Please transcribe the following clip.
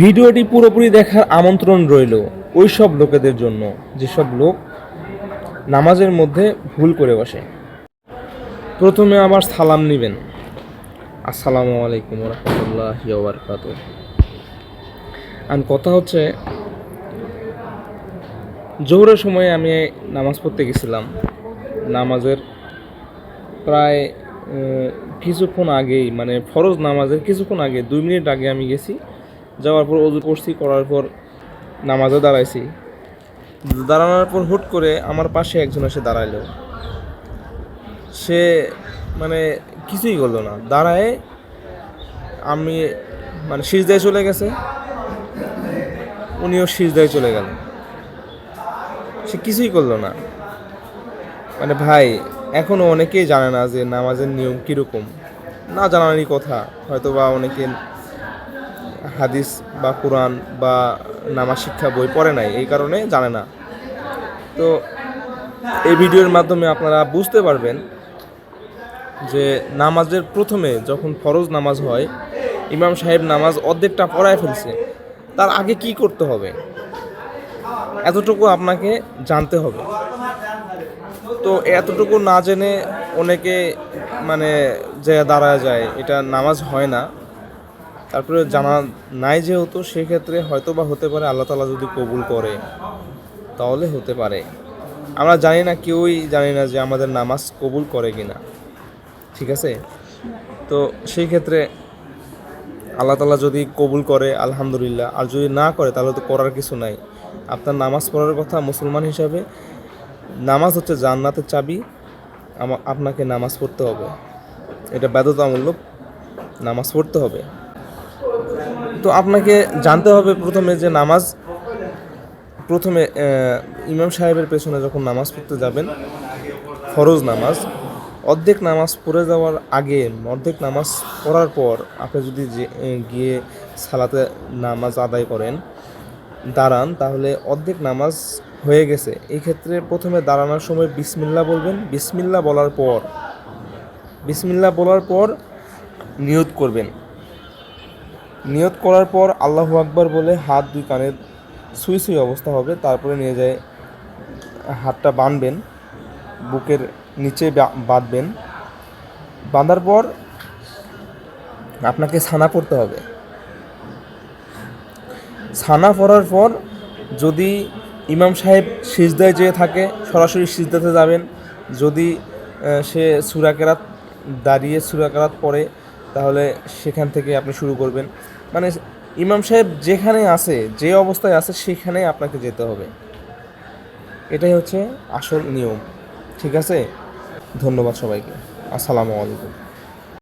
ভিডিওটি পুরোপুরি দেখার আমন্ত্রণ রইল ওই সব লোকেদের জন্য, যেসব লোক নামাজের মধ্যে ভুল করে বসে। প্রথমে আবার সালাম নেবেন। আসসালামু আলাইকুম রহমতুল্লাহ বারকাত আর কথা হচ্ছে, জোহরের সময় আমি নামাজ পড়তে গেছিলাম। নামাজের প্রায় কিছুক্ষণ আগেই মানে ফরজ নামাজের কিছুক্ষণ আগে, দুই মিনিট আগে আমি গেছি। যাওয়ার পর অজু করছি, করার পর নামাজে দাঁড়াইছি। দাঁড়ানোর পর হুট করে আমার পাশে একজন এসে দাঁড়াইলো। সে মানে কিছুই করল না। দাঁড়ায় আমি মানে সিজদায় চলে গেছে। উনিও সিজদায় চলে গেল। সে কিছুই করল না। মানে ভাই এখনও অনেকেই জানে না যে নামাজের নিয়ম কীরকম। না জানারই কথা হয়তো বা অনেকে হাদিস বা কোরআন বা নামাজ শিক্ষা বই পড়ে নাই, এই কারণে জানে না। তো এই ভিডিওর মাধ্যমে আপনারা বুঝতে পারবেন যে নামাজের প্রথমে যখন ফরজ নামাজ হয়, ইমাম সাহেব নামাজ অর্ধেকটা পড়ায় ফেলছে, তার আগে কি করতে হবে? এতটুকু আপনাকে জানতে হবে। তো এতটুকু না জেনে অনেকে মানে যে দাঁড়ায় যায়, এটা নামাজ হয় না। তারপরে জানা নাই যেহেতু, সেক্ষেত্রে হয়তো বা হতে পারে আল্লাহ তালা যদি কবুল করে, তাহলে হতে পারে। আমরা জানি না, কেউই জানি না যে আমাদের নামাজ কবুল করে কি না ঠিক আছে? তো সেই ক্ষেত্রে আল্লাহ তালা যদি কবুল করে, আলহামদুলিল্লাহ। আর যদি না করে, তাহলে তো করার কিছু নাই। আপনার নামাজ পড়ার কথা মুসলমান হিসাবে, নামাজ হচ্ছে জান্নাতের চাবি। আপনাকে নামাজ পড়তে হবে। এটা বাধ্যতামূলক নামাজ পড়তে হবে। তো আপনাকে জানতে হবে প্রথমে যে নামাজ, প্রথমে ইমাম সাহেবের পেছনে যখন নামাজ পড়তে যাবেন, ফরজ নামাজ, অর্ধেক নামাজ পড়ে যাওয়ার আগে, অর্ধেক নামাজ পড়ার পর আপনি যদি গিয়ে সালাতে নামাজ আদায় করেন, দাঁড়ান, তাহলে অর্ধেক নামাজ হয়ে গেছে। এই ক্ষেত্রে প্রথমে দাঁড়ানোর সময় বিসমিল্লা বলবেন। বিসমিল্লা বলার পর, বিসমিল্লা বলার পর নিয়ত করবেন। নিয়ত করার পর আল্লাহু আকবার বলে হাত দুই কানে সুই সুই অবস্থা হবে, তারপরে নিয়ে যায়, হাতটা বাঁধবেন বুকের নিচে বাঁধবেন। বাঁধার পর আপনাকে ছানা পড়তে হবে। ছানা পড়ার পর যদি ইমাম সাহেব সিজদায় যেয়ে থাকে, সরাসরি সিজদাতে যাবেন। যদি সে সুরাকেরাত দাঁড়িয়ে সুরাকেরাত পড়ে, তাহলে সেখান থেকে আপনি শুরু করবেন। মানে ইমাম সাহেব যেখানে আছে, যে অবস্থায় আছে সেখানে আপনাকে যেতে হবে। এটাই হচ্ছে আসল নিয়ম। ঠিক আছে? ধন্যবাদ সবাইকে। আসসালামু আলাইকুম।